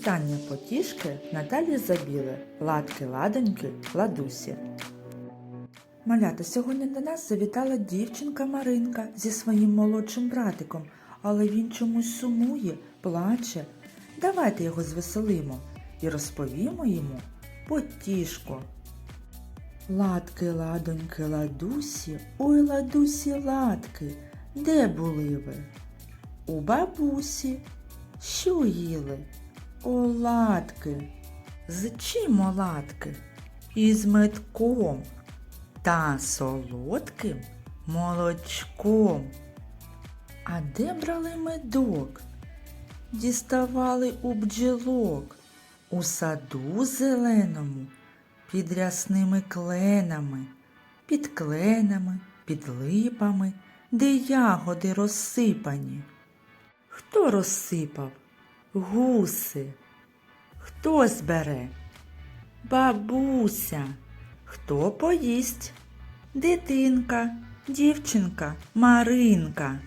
Вітання потішки Наталі Забіли, ладки ладоньки, ладусі. Малята, сьогодні до нас завітала дівчинка Маринка зі своїм молодшим братиком, але він чомусь сумує, плаче. Давайте його звеселимо і розповімо йому потішку. Ладки, ладоньки, ладусі, ой, ладусі, ладки, де були ви? У бабусі. Що їли? Оладки. З чим оладки? Із метком та солодким молочком. А де брали медок? Діставали у бджілок, у саду зеленому, під рясними кленами, під кленами, під липами, де ягоди розсипані. Хто розсипав? Гуси. Хто збере? Бабуся. Хто поїсть? Дитинка, дівчинка, Маринка.